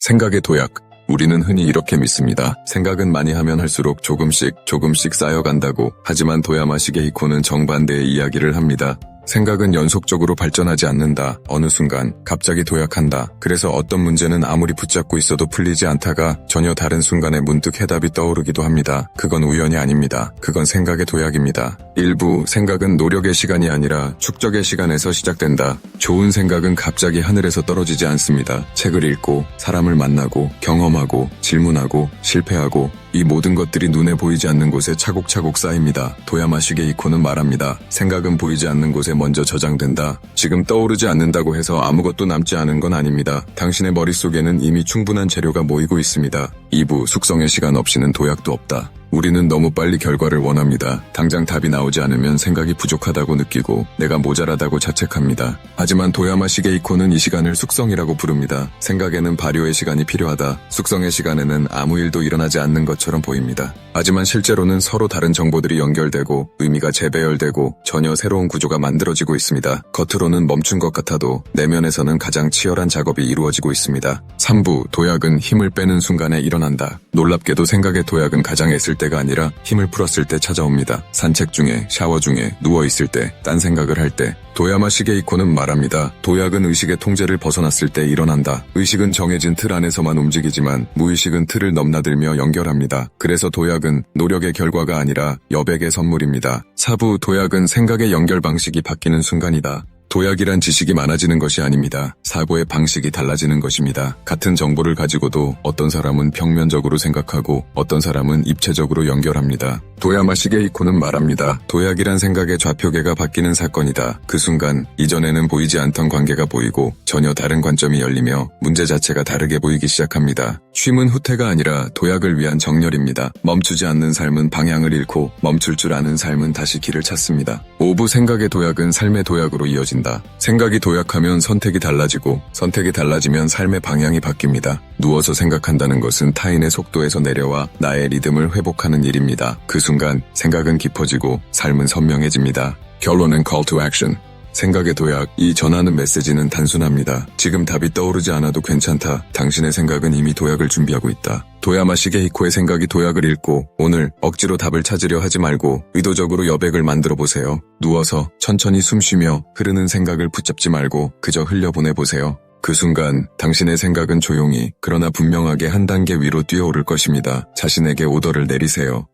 생각의 도약. 우리는 흔히 이렇게 믿습니다. 생각은 많이 하면 할수록 조금씩 조금씩 쌓여간다고. 하지만 도야마 시게이코는 정반대의 이야기를 합니다. 생각은 연속적으로 발전하지 않는다. 어느 순간 갑자기 도약한다. 그래서 어떤 문제는 아무리 붙잡고 있어도 풀리지 않다가 전혀 다른 순간에 문득 해답이 떠오르기도 합니다. 그건 우연이 아닙니다. 그건 생각의 도약입니다. 일부 생각은 노력의 시간이 아니라 축적의 시간에서 시작된다. 좋은 생각은 갑자기 하늘에서 떨어지지 않습니다. 책을 읽고 사람을 만나고 경험하고 질문하고 실패하고 이 모든 것들이 눈에 보이지 않는 곳에 차곡차곡 쌓입니다. 도야마 시게 이코는 말합니다. 생각은 보이지 않는 곳에 먼저 저장된다. 지금 떠오르지 않는다고 해서 아무것도 남지 않은 건 아닙니다. 당신의 머릿속에는 이미 충분한 재료가 모이고 있습니다. 2부 숙성의 시간 없이는 도약도 없다. 우리는 너무 빨리 결과를 원합니다. 당장 답이 나오지 않으면 생각이 부족하다고 느끼고 내가 모자라다고 자책합니다. 하지만 도야마 시게이코는 이 시간을 숙성이라고 부릅니다. 생각에는 발효의 시간이 필요하다. 숙성의 시간에는 아무 일도 일어나지 않는 것처럼 보입니다. 하지만 실제로는 서로 다른 정보들이 연결되고 의미가 재배열되고 전혀 새로운 구조가 만들어지고 있습니다. 겉으로는 멈춘 것 같아도 내면에서는 가장 치열한 작업이 이루어지고 있습니다. 3부 도약은 힘을 빼는 순간에 일어난다. 놀랍게도 생각의 도약은 가장 애쓸 때가 아니라 힘을 풀었을 때 찾아옵니다. 산책 중에, 샤워 중에, 누워있을 때, 딴 생각을 할 때. 도야마 시게이코는 말합니다. 도약은 의식의 통제를 벗어났을 때 일어난다. 의식은 정해진 틀 안에서만 움직이지만 무의식은 틀을 넘나들며 연결합니다. 그래서 도약은 노력의 결과가 아니라 여백의 선물입니다. 사부 도약은 생각의 연결 방식이 바뀌는 순간이다. 도약이란 지식이 많아지는 것이 아닙니다. 사고의 방식이 달라지는 것입니다. 같은 정보를 가지고도 어떤 사람은 평면적으로 생각하고 어떤 사람은 입체적으로 연결합니다. 도야마 시게 이코는 말합니다. 도약이란 생각의 좌표계가 바뀌는 사건이다. 그 순간 이전에는 보이지 않던 관계가 보이고 전혀 다른 관점이 열리며 문제 자체가 다르게 보이기 시작합니다. 쉼은 후퇴가 아니라 도약을 위한 정렬입니다. 멈추지 않는 삶은 방향을 잃고 멈출 줄 아는 삶은 다시 길을 찾습니다. 오부 생각의 도약은 삶의 도약으로 이어진다. 생각이 도약하면 선택이 달라지고 선택이 달라지면 삶의 방향이 바뀝니다. 누워서 생각한다는 것은 타인의 속도에서 내려와 나의 리듬을 회복하는 일입니다. 그 순간 생각은 깊어지고 삶은 선명해집니다. 결론은 call to action. 생각의 도약, 이 전하는 메시지는 단순합니다. 지금 답이 떠오르지 않아도 괜찮다. 당신의 생각은 이미 도약을 준비하고 있다. 도야마 시게이코의 생각이 도약을 읽고 오늘 억지로 답을 찾으려 하지 말고 의도적으로 여백을 만들어 보세요. 누워서 천천히 숨 쉬며 흐르는 생각을 붙잡지 말고 그저 흘려보내 보세요. 그 순간 당신의 생각은 조용히 그러나 분명하게 한 단계 위로 뛰어오를 것입니다. 자신에게 오더를 내리세요.